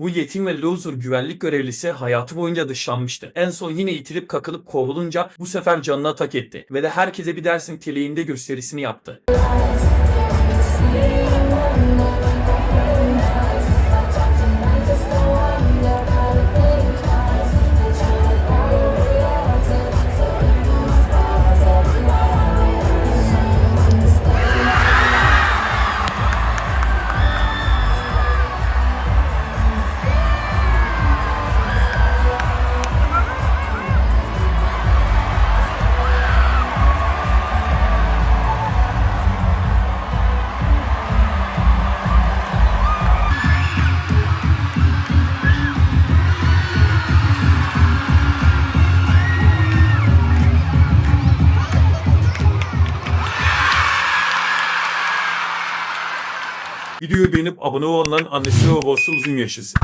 Bu yetim ve loser güvenlik görevlisi hayatı boyunca dışlanmıştı. En son yine itilip kakılıp kovulunca bu sefer canına tak etti ve de herkese bir dersin teleğinde gösterisini yaptı. Videoyu beğenip abone olanların annesi ve babası uzun yaşasın.